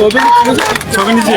ছবি নিচে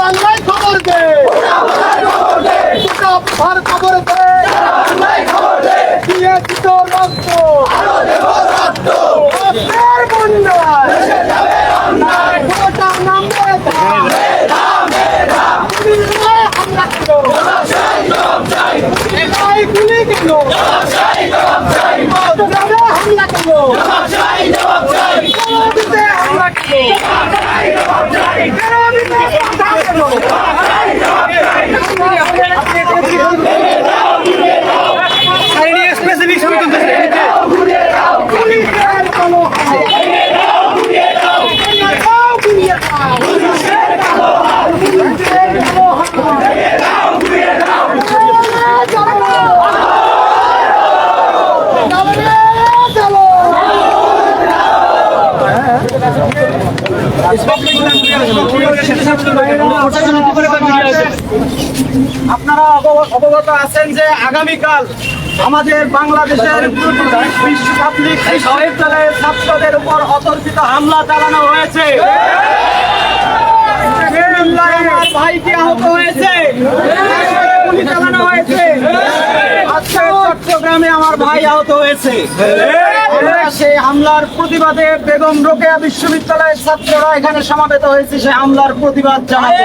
বাংলায় খবর দে খবর খবর দে দিয়েছি তো রক্ত রক্তের বন্যায় গোটা নাম কুমিল্লায় হামলা করো একাই গুলি গেল চট্টগ্রামে হামলা করো নদীতে হামলা করো কেরানীতে হামলা করো স্পেসিফিক অবগত আছেন যে আগামীকাল আমাদের বাংলাদেশের বিশ্ববিদ্যালয়ের ছাত্রদের উপর অতর্কিত হামলা চালানো হয়েছে। ভাইটি আহত হয়েছে। গুলি চালানো হয়েছে। আজকে চট্টগ্রামে আমার ভাই আহত হয়েছে। সেই হামলার প্রতিবাদে বেগম রোকেয়া বিশ্ববিদ্যালয়ের ছাত্ররা এখানে সমাবেত হয়েছে সেই হামলার প্রতিবাদ জানাতে।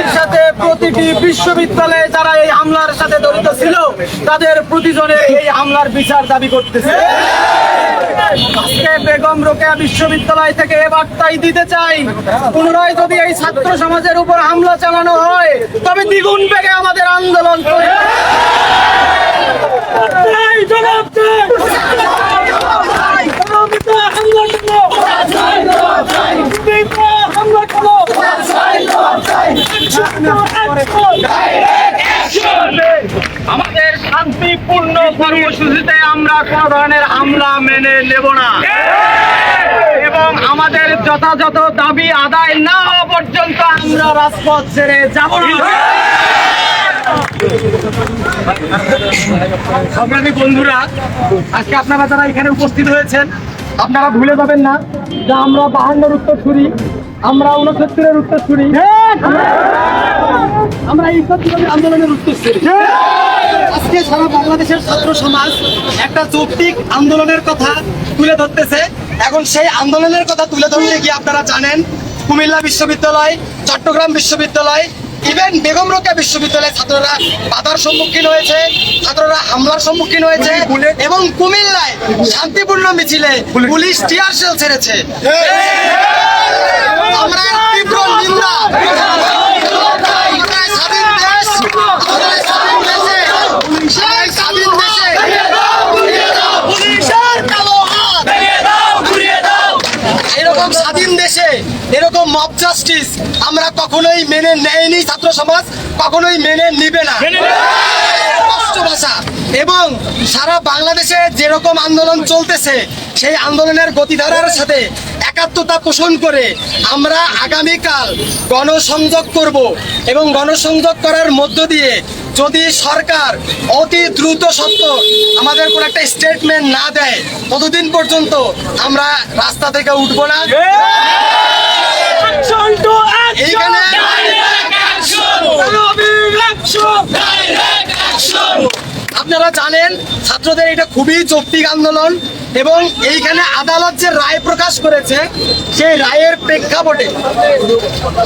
এর সাথে প্রতিটি বিশ্ববিদ্যালয়ে যারা এই হামলার সাথে জড়িত ছিল, তাদের প্রতিজনে এই হামলার বিচার দাবি করতেছে বেগম রোকেয়া বিশ্ববিদ্যালয় থেকে এ বার্তাই দিতে চাই, পুনরায় যদি এই ছাত্র সমাজের উপর হামলা চালানো হয়, তবে দ্বিগুণ বেগে আমাদের আন্দোলন চলবে। আমাদের শান্তিপূর্ণ কর্মসূচিতে আমরা কোন ধরনের হামলা মেনে নেব না। এবং আমাদের যথাযথ দাবি আদায় না হওয়া পর্যন্ত আমরা রাজপথ ছেড়ে যাব না। সংগ্রামী বন্ধুরা, আজকে আপনারা যারা এখানে উপস্থিত হয়েছেন, আপনারা ভুলে যাবেন না যে আমরা বাহান্নর উত্তর ছুরি আমরা উনসত্তরের উত্তর ছুরি আমরা সত্যি আন্দোলনের উত্তর ছুরি আজকে সারা বাংলাদেশের ছাত্র সমাজ একটা যৌক্তিক আন্দোলনের কথা তুলে ধরতেছে। এখন সেই আন্দোলনের কথা তুলে ধরতে গিয়ে আপনারা জানেন কুমিল্লা বিশ্ববিদ্যালয় চট্টগ্রাম বিশ্ববিদ্যালয় ইভেন বেগম রোকেয়া বিশ্ববিদ্যালয়ের ছাত্ররা বাধার সম্মুখীন হয়েছে ছাত্ররা হামলার সম্মুখীন হয়েছে এবং কুমিল্লায় শান্তিপূর্ণ মিছিলে পুলিশ টিয়ার শেল ছেড়েছে। আমরা তীব্র নিন্দা। স্বাধীন দেশ স্বাধীন দেশে স্বাধীন দেশে পুলিশের কালো হাত। এরকম স্বাধীন দেশে এরকম মব জাস্টিস আমরা কখনোই মেনে নেয়নি ছাত্র সমাজ কখনোই মেনে নিবে না। স্পষ্ট ভাষা। এবং সারা বাংলাদেশে যেরকম আন্দোলন চলতেছে সেই আন্দোলনের গতিধারার সাথে একাত্মতা পোষণ করে আমরা আগামীকাল গণসংযোগ করব এবং গণসংযোগ করার মধ্য দিয়ে যদি সরকার অতি দ্রুত সত্য আমাদের কোনো একটা স্টেটমেন্ট না দেয় ততদিন পর্যন্ত আমরা রাস্তা থেকে উঠবো না। এইখানে আপনারা জানেন ছাত্রদের এটা খুবই যৌক্তিক আন্দোলন। এবং এইখানে আদালত যে রায় প্রকাশ করেছে, সেই রায়ের প্রেক্ষাপটে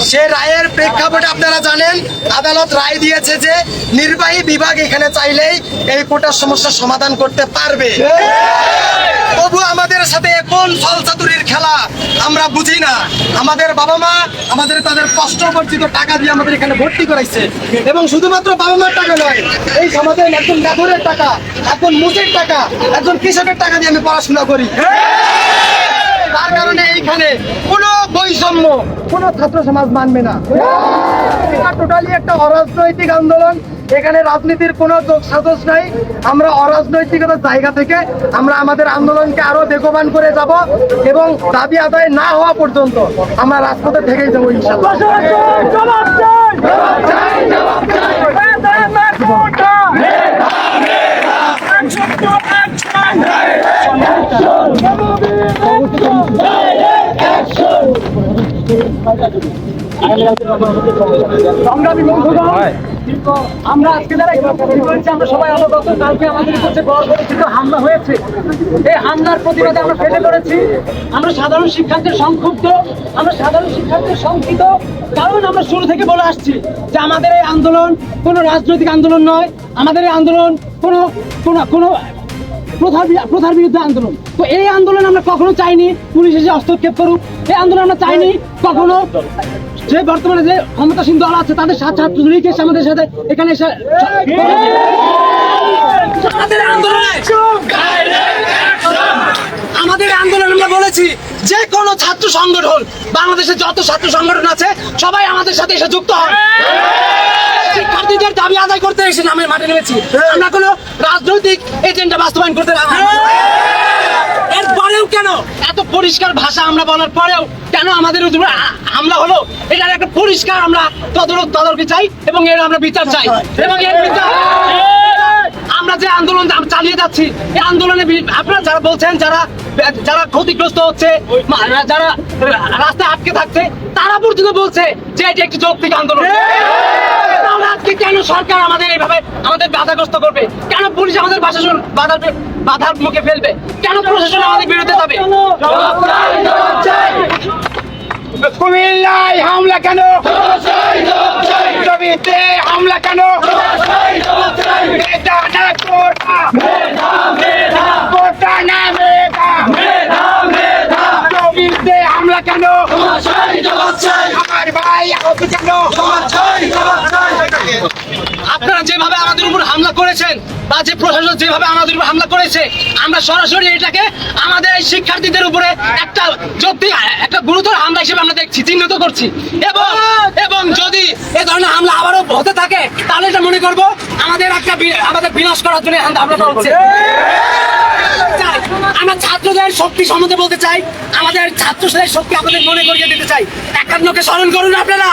সে রায়ের প্রেক্ষাপটে আপনারা জানেন, আদালত রায় দিয়েছে যে নির্বাহী বিভাগ এখানে চাইলেই এই কোটার সমস্যার সমাধান করতে পারবে। তবু আমাদের সাথে কোন ফলচাতুরির খেলা আমরা বুঝি না। আমাদের বাবা মা আমাদের তাদের কষ্ট অর্জিত টাকা দিয়ে আমাদের এখানে ভর্তি করাইছে। এবং শুধুমাত্র বাবা মার টাকা নয়, এই সমাজের একজন গাধরের টাকা, একজন মুসের টাকা, একজন কৃষকের টাকা দিয়ে আমি পড়াশোনা করি তার কারণে এইখানে কোনো বৈষম্য কোনো ছাত্র সমাজ মানবে না এটা টোটালি একটা অরাজনৈতিক আন্দোলন এখানে রাজনীতির কোনো যোগ সাজস নাই আমরা অরাজনৈতিকতার জায়গা থেকে আমরা আমাদের আন্দোলনকে আরও বেগবান করে যাব এবং দাবি আদায় না হওয়া পর্যন্ত আমরা রাজপথে থেকেই যাব ইনশাল্লাহ সংগ্রামী বন্ধুগণ আমরা আজকে যারা উপস্থিত হয়েছি আমরা সবাই অবগত কালকে আমাদের উপর গণপরিচিত হামলা হয়েছে এই হামলার প্রতিবাদে আমরা ফেটে পড়েছি। আমরা সাধারণ শিক্ষার্থীর সংক্ষুব্ধ আমরা সাধারণ শিক্ষার্থীর শঙ্কিত কারণ আমরা শুরু থেকে বলে আসছি যে আমাদের এই আন্দোলন কোনো রাজনৈতিক আন্দোলন নয় আমাদের এই আন্দোলন কোনো কোনো কোনো প্রথার বিরুদ্ধে আন্দোলন। তো এই আন্দোলন আমরা কখনো চাইনি পুলিশ এসে হস্তক্ষেপ করুক। এই আন্দোলন আমরা চাইনি কখনো। যে বর্তমানে যে ক্ষমতাসীন দল আছে, তাদের সাথে ছাত্রলীগ এসে আমাদের সাথে এখানে এসে আমাদের আন্দোলন আমরা বলেছি যে কোনো ছাত্র সংগঠন, বাংলাদেশে যত ছাত্র সংগঠন আছে, সবাই আমাদের সাথে এসে যুক্ত হয়। শিক্ষার্থীদের দাবি আদায় করতে এসে নামে মাঠে নেমেছি। আমরা কোনো রাজনৈতিক এজেন্ডা বাস্তবায়ন করতে কেন? এত পরিষ্কার ভাষা আমরা বলার পরেও কেন আমাদের হলো? এটার একটা পরিষ্কার আমরা তদন্ত তদর্পি চাই এবং এর আমরা বিচার চাই। এবং এর বিচার আমরা যে আন্দোলন চালিয়ে যাচ্ছি এই আন্দোলনে আপনারা যারা বলছেন যারা যারা ক্ষতিগ্রস্ত হচ্ছে যারা রাস্তায় আটকে থাকছে তারা পর্যন্ত বলছে যে এটি একটি যৌক্তিক আন্দোলন আজকে কেন সরকার আমাদের এইভাবে আমাদের বাধাগ্রস্ত করবে কেন পুলিশ আমাদের বাসাসন বাধার বাধার মুখে ফেলবে কেন প্রশাসন আমাদের বিরুদ্ধে যাবে কুমিল্লায় হামলা কেন? জমিতে হামলা কেন? মেধা না কোটা। কোটা না মেধা। মেধা হামলা কেন? আমার ভাই আহত কেন? আপনারা যেভাবে আমাদের উপর হামলা করেছেন বা যে প্রশাসন যেভাবে আমাদের উপর হামলা করেছে আমরা সরাসরি এটাকে আমাদের এই শিক্ষার্থীদের উপরে একটা যৌক্তিক একটা গুরুতর হামলা হিসেবে আমরা দেখছি চিহ্নিত করছি। এবং এবং যদি এ ধরনের হামলা আবারও হতে থাকে তাহলে এটা মনে করব আমাদের একটা আমাদের বিনাশ করার জন্য হামলা হচ্ছে আমরা ছাত্রদের শক্তি সম্বন্ধে বলতে চাই আমাদের ছাত্রদের শক্তি আমাদের মনে করিয়ে দিতে চাই। একান্নকে স্মরণ করুন আপনারা।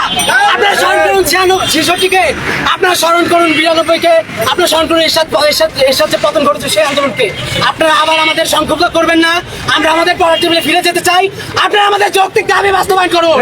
আপনারা স্মরণ করুন ছেষট্টিকে। আপনারা স্মরণ করুন বিরানব্বইকে। আপনারা স্মরণ করুন এরশাদ এরশাদ এরশাদ যে পতন ঘটেছে সেই আন্দোলনকে। আপনারা আবার আমাদের সংক্ষুব্ধ করবেন না। আমরা আমাদের পড়ার টেবিলে ফিরে যেতে চাই। আপনারা আমাদের যৌক্তিক দাবি বাস্তবায়ন করুন।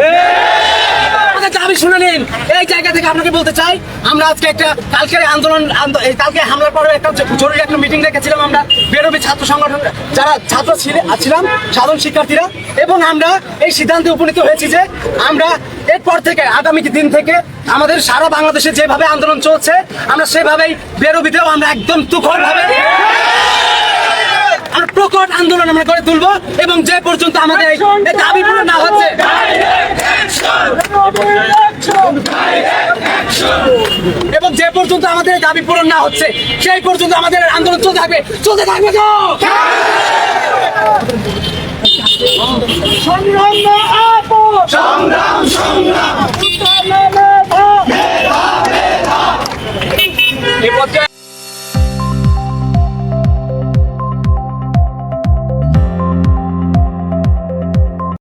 আমাদের দাবি শুনে নিন। এই জায়গা থেকে আপনাকে বলতে চাই আমরা আজকে একটা কালকের আন্দোলন কালকে হামলার পরে একটা জরুরি একটা মিটিং রেখেছিলাম আমরা। বেরোবি ছাত্র সংগঠন যারা ছাত্র ছিলে- ছিলাম সাধারণ শিক্ষার্থীরা। এবং আমরা এই সিদ্ধান্তে উপনীত হয়েছি যে আমরা এরপর থেকে আগামী দিন থেকে আমাদের সারা বাংলাদেশে যেভাবে আন্দোলন চলছে আমরা সেভাবেই বেরোবিতেও আমরা একদম তুখর ভাবে আমরা প্রকট আন্দোলন আমরা করে তুলবো এবং যে পর্যন্ত আমাদের এই এই দাবি পূরণ না হচ্ছে এবং যে পর্যন্ত আমাদের এই দাবি পূরণ না হচ্ছে সেই পর্যন্ত আমাদের আন্দোলন চলতে থাকবে চলতে থাকবে তো! সংগ্রাম না সংগ্রাম এ পর্যায়ে